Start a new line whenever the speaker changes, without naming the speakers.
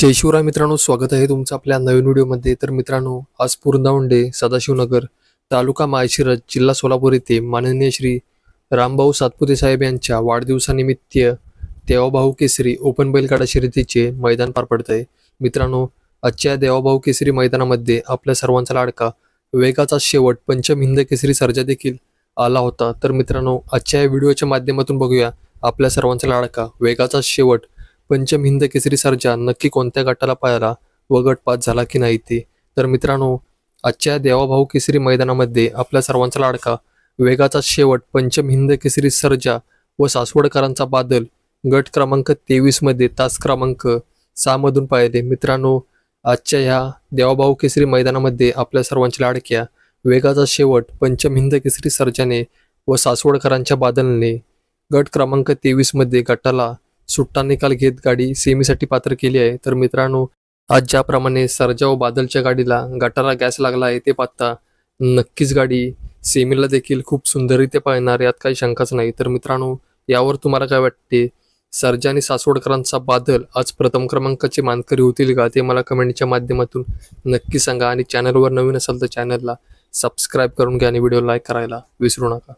जय शिवराय मित्रांनो स्वागत आहे तुमचं आपल्या नवीन व्हिडिओमध्ये. तर मित्रांनो आज पूर्णावंडे सदाशिवनगर तालुका माळशिरस जिल्हा सोलापूर येथे माननीय श्री रामभाऊ सातपुते साहेब यांच्या वाढदिवसानिमित्त देवाभाऊ केसरी ओपन बैलगाडा शर्यतीचे मैदान पार पडत आहे. मित्रांनो आजच्या देवाभाऊ केसरी मैदानामध्ये आपल्या सर्वांचा लाडका वेगाचा शेवट पंचम हिंद केसरी सर्जा देखील आला होता. तर मित्रांनो आजच्या या व्हिडिओच्या माध्यमातून बघूया आपल्या सर्वांचा लाडका वेगाचा शेवट पंचम हिंद केसरी सर्जा नक्की कोणत्या गटाला पाळला व गट पास झाला की नाही ते? तर मित्रांनो आजच्या देवाभाऊ केसरी मैदानामध्ये आपल्या सर्वांचा लाडका वेगाचा शेवट पंचम हिंद केसरी सर्जा व सासवडकरांचा बादल गट क्रमांक तेवीसमध्ये तास क्रमांक सहामधून पाहिले. मित्रांनो आजच्या ह्या देवाभाऊ केसरी मैदानामध्ये आपल्या सर्वांच्या लाडक्या वेगाचा शेवट पंचम हिंद केसरी सर्जाने व सासवडकरांच्या बादलने गट क्रमांक तेवीसमध्ये गटाला सुट्टा निकाल घेत गाडी सेमीसाठी पात्र केली आहे. तर मित्रांनो आज ज्याप्रमाणे सरजाव व बादलच्या गाडीला गटाला गॅस लागला आहे ते पाहता नक्कीच गाडी सेमीला देखील खूप सुंदररीत्या पाहणार यात काही शंकाच नाही. तर मित्रांनो यावर तुम्हाला काय वाटते? सरजा आणि सासवडकरांचा बादल आज प्रथम क्रमांकाचे मानकरी होतील का? ते मला कमेंटच्या माध्यमातून नक्की सांगा. आणि चॅनलवर नवीन असाल तर चॅनलला सबस्क्राईब करून घ्या आणि व्हिडिओ लाईक करायला विसरू नका.